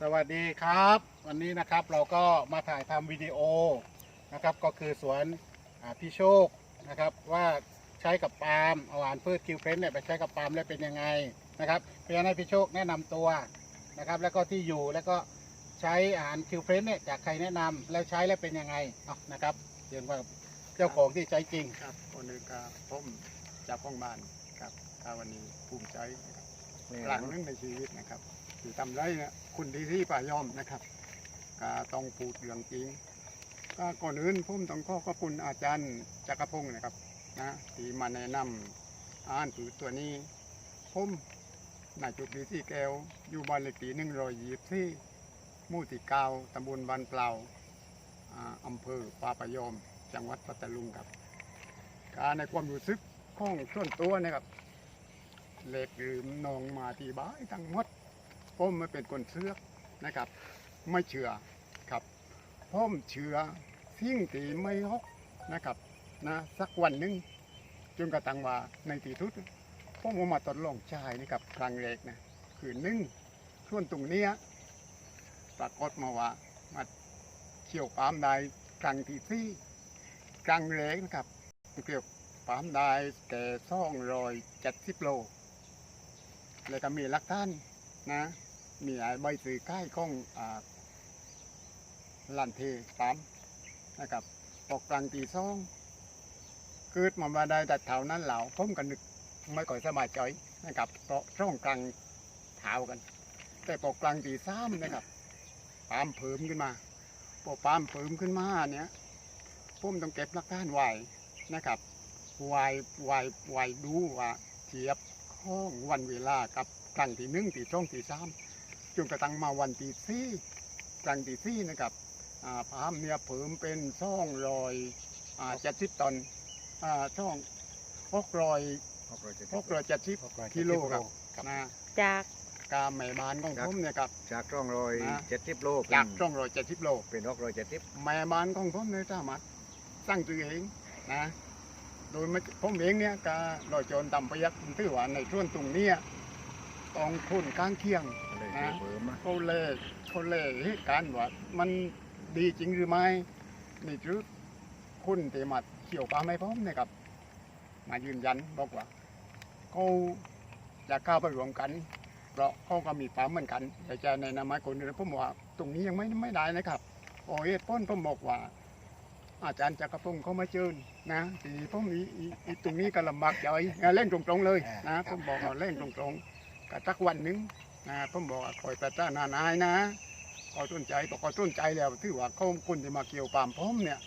สวัสดีครับ วันนี้นะครับเราก็มาถ่ายทำวิดีโอนะครับ ก็คือสวนอ่าพี่โชคนะครับ ว่าใช้กับปาล์มเอาอาหารพืชคิวเฟนเนี่ยไปใช้กับปาล์มแล้วเป็นยังไงนะครับเพื่อให้พี่โชคแนะนำตัวนะครับ แล้วก็ที่อยู่แล้วก็ใช้อาหารคิวเฟนเนี่ยจากใครแนะนำแล้วใช้แล้วเป็นยังไงเอานะครับเรียนว่าเจ้าของที่ใช้จริงครับคนหนึ่งก็ผมจากห้องบ้านครับถ้าวันนี้ภูมิใจนะครับครั้งหนึงในชีวิตนะครับ ที่ทำไรนี่ยคุณดีที่ป่ายอมนะครับก็ต้องพูดเรื่องจริง ก็ก่อนอื่นผมต้องขอขอบคุณอาจารย์จักรพงศ์นะครับนะที่มาแนะนำอาหารสูตรตัวนี้ผมนายจุกดีที่แก้วอยู่บ้านเลขที่หนึ่งรอยยี่ที่มู่ที่เก้าตำบลบ้านเปล่าอ่าอำเภอปาปยอม จังหวัดปัตตานีครับการในความรู้สึกของส่วนตัวนะครับ เล็กหรือนองมาที่บ้านทั้งหมด ผมไม่เป็นคนเชื่อนะครับ ไม่เชื่อครับผมเชื่อสิ่งที่ไม่ฮอกนะครับนะสักวันหนึ่งจนกระทั่งว่าในที่ทุดผมก็มาทดลองใช้นะครับครั้งแรกนะคือหนึ่งส่วนตรงเนี้ยปรากฏมาว่ามาเขี่ยวปามได้ครั้งที่สี่กลางแรงนะครับเกี่ยวปามได้แก่ซ่องรอยเจ็ดสิบโล แล้วก็มีลักท่านนะ มีใบสื่อค่ายของอ่าลันเทปามนะครับปกกลางตีซ่องเกิดมามาได้แต่เท่านั้นเหล่าผมกันนึกไม่ก่อยสบายใจนะครับเพราะช่องกลางเท้ากัน แต่ปกกลางตีซ้ำนะครับปามเพิ่มขึ้นมาพอปามเพิ่มขึ้นมาเนี่ยผมต้องเก็บหลักฐานไวนะครับไว้ไว้ไวดูว่าเทียบข้องวันเวลากับครั้งที่หนึ่งที่สองที่สาม จนกระทั่งมาวันที่สี่ครั้งที่สี่นะครับอ่าพามเนี่ยเพิ่มเป็นซ่องรอยเจ็ดสิบตันอ่าช่องหกรอยหกรอยเจ็ดสิบกิโลครับนะจากกาแม่บ้านของผมเนี่ยครับจากร่องรอยนะเจ็ดสิบโลจากช่องรอยเจ็ดสิบโลเป็นร่องรอยเจ็ดสิบแม่บ้านของผมเนี่ยสามารถสร้างตัวเองนะโดยไม่ผมเองเนี่ยก็ลอยโจรตำประยักษ์ถือว่าในช่วงตรงเนี้ ยต้องคุณข้างเคียงเลยนะเพิ่มนะเขาเล่เขาเล่เหตุการณ์ว่ามันดีจริงหรือไม่นี่คือคุณที่มาเขี่ยวปลาไม่พร้อมนะครับ มายืนยันบอกว่าเขาจะเข้าไปรวมกัน เพราะเขาก็มีปลาเหมือนกัน แต่จะในนามคนอื่นผมบอกว่าตรงนี้ยังไม่ไม่ได้นะครับ โอ้ยต้นผมบอกว่า อาจารย์จักรพงศ์เขามาเชิญนะทีนี้ผมอีอีอีตรงนี้ก็ลำบากใจอะเล่นตรงๆเลยนะผมบอกว่าเล่นตรงๆ กะทักวันหนึ่งนะผมบอกคอยประจ้านานายนะคอต้นใจบอกขอต้นใจแล้วที่ว่าเขาคนที่มาเกี่ยวปามผมเนี่ย